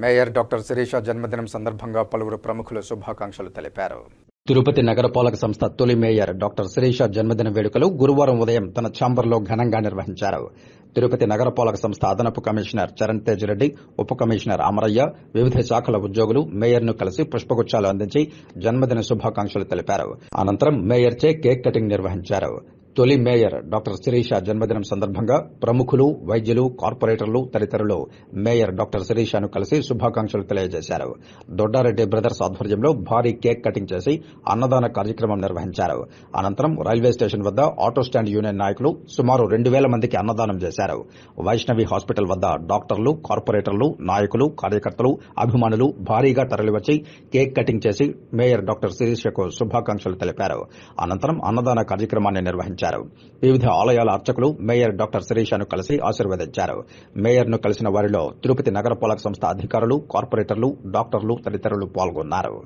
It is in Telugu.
మేయర్ డాక్టర్ శిరీష జన్మదినం సందర్భంగా పలువురు ప్రముఖులు శుభాకాంక్షలు తెలిపారు. తిరుపతి నగరపాలక సంస్థ తొలి మేయర్ డాక్టర్ శిరీష జన్మదిన వేడుకలు గురువారం ఉదయం తన ఛాంబర్లో ఘనంగా నిర్వహించారు. తిరుపతి నగరపాలక సంస్థ అదనపు కమిషనర్ చరణ్ తేజ్ రెడ్డి ఉప కమిషనర్ అమరయ్య వివిధ శాఖల ఉద్యోగులు మేయర్ను కలిసి పుష్పగుచ్చాలు అందించి జన్మదిన శుభాకాంక్షలు తెలిపారు. అనంతరం మేయర్ చే కేక్ కటింగ్ నిర్వహించారు. తొలి మేయర్ డాక్టర్ శిరీష జన్మదినం సందర్భంగా ప్రముఖులు వైద్యులు కార్పొరేటర్లు తదితరులు మేయర్ డాక్టర్ శిరీషను కలిసి శుభాకాంక్షలు తెలియజేశారు. దొడ్డారెడ్డి బ్రదర్స్ ఆధ్వర్యంలో భారీ కేక్ కటింగ్ చేసి అన్నదాన కార్యక్రమం నిర్వహించారు. అనంతరం రైల్వే స్టేషన్ వద్ద ఆటో స్టాండ్ యూనియన్ నాయకులు సుమారు రెండు వేల మందికి అన్నదానం చేశారు. వైష్ణవి హాస్పిటల్ వద్ద డాక్టర్లు కార్పొరేటర్లు నాయకులు కార్యకర్తలు అభిమానులు భారీగా తరలివచ్చి కేక్ కటింగ్ చేసి మేయర్ డాక్టర్ శిరీషకు శుభాకాంక్షలు తెలిపారు. అనంతరం అన్నదాన కార్యక్రమాన్ని నిర్వహించారు. వివిధ ఆలయాల అర్చకులు మేయర్ డాక్టర్ శిరీషను కలిసి ఆశీర్వదించారు. మేయర్ను కలిసిన వారిలో తిరుపతి నగరపాలక సంస్థ అధికారులు కార్పొరేటర్లు డాక్టర్లు తదితరులు పాల్గొన్నారు.